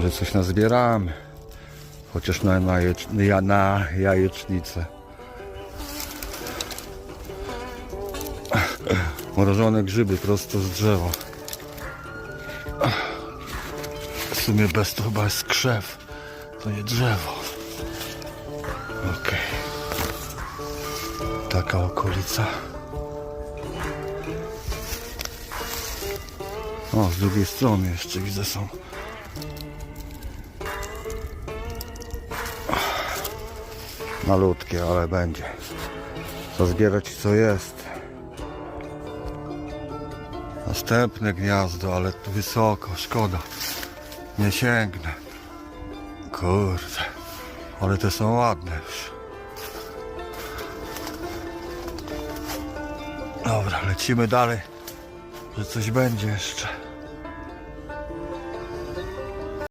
Może coś nazbieramy. Chociaż na, na, jecz, ja- na jajecznicę. Mrożone grzyby prosto z drzewa. W sumie bez to chyba jest krzew. To nie drzewo. Okej. Taka okolica. O, z drugiej strony jeszcze widzę są. Malutkie, ale będzie. Co zbierać co jest. Następne gniazdo, ale tu wysoko, szkoda. Nie sięgnę. Kurde. Ale te są ładne już. Dobra, lecimy dalej. Że coś będzie jeszcze.